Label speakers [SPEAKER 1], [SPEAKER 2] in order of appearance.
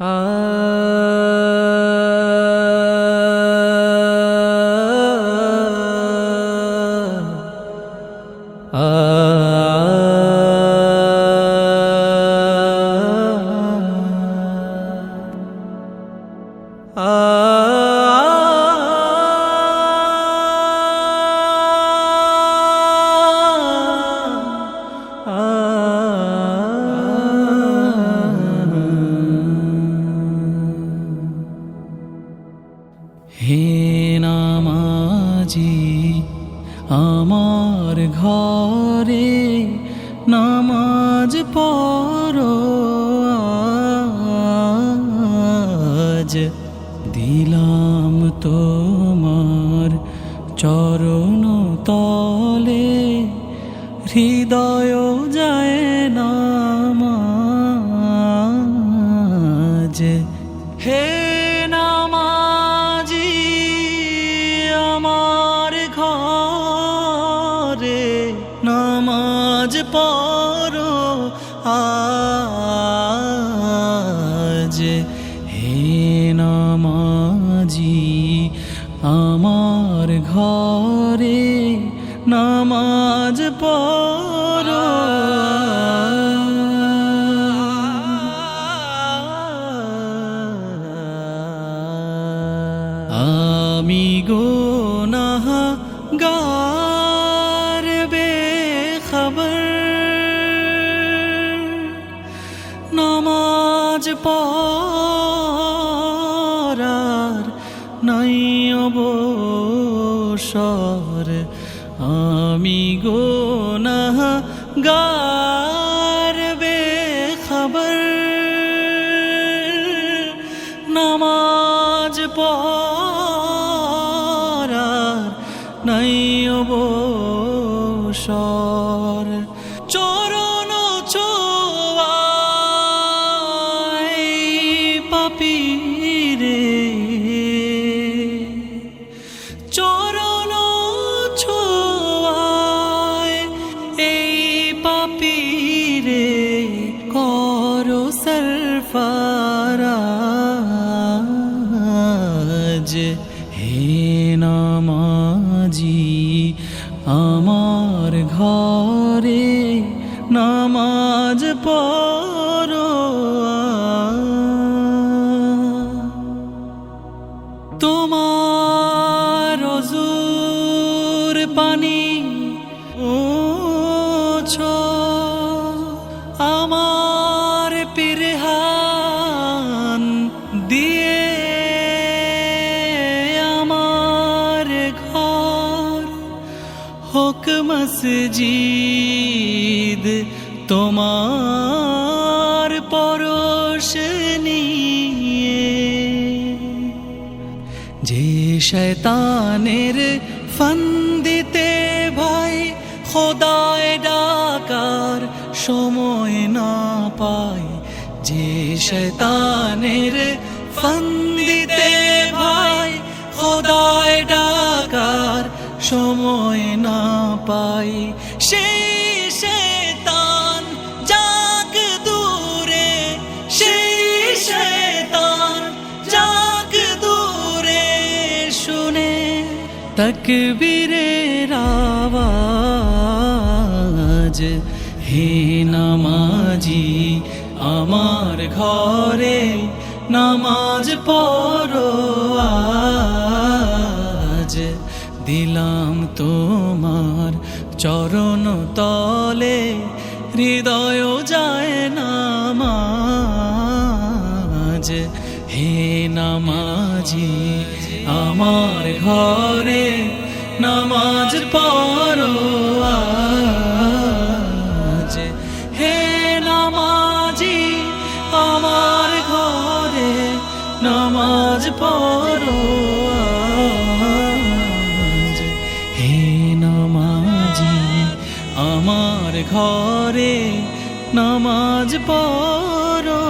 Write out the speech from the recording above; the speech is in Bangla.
[SPEAKER 1] হে আমার ঘরে নামাজ পড়ো আজ দিলাম তোমার চরণ তলে হৃদয় যায় না নামাজ। হে আজ হে নামাজি আমার ঘরে নামাজ পড়ো। অবসর। আমি গোনাহ গার বেখবর। নামাজ পড়ার নাই অবসর। চরণ চোয়াই পাপিরে সরফারাজ হে নামাজি আমার ঘরে নামাজ পড়ো তোমার রজুর পানি ওছ মসজিদ, তোমার পরশ নিয়ে। যে শয়তানের ফন্দিতে ভাই খোদায় ডাকার সময় না পায়। যে শয়তানের ফন্দিতে সময় না পাই। সেই শয়তান যাক দূরে, সেই শয়তান যাক দূরে শুনে তকবীরের আওয়াজ, হে নামাজি আমার ঘরে নামাজ পড়ো আজ। নামাজ হে নামাজি, আমার ঘরে নামাজ পড়ো হে নামাজি, আমার ঘরে নামাজ পড়ো হে নামাজি, আমার ঘরে নামাজ পড়ো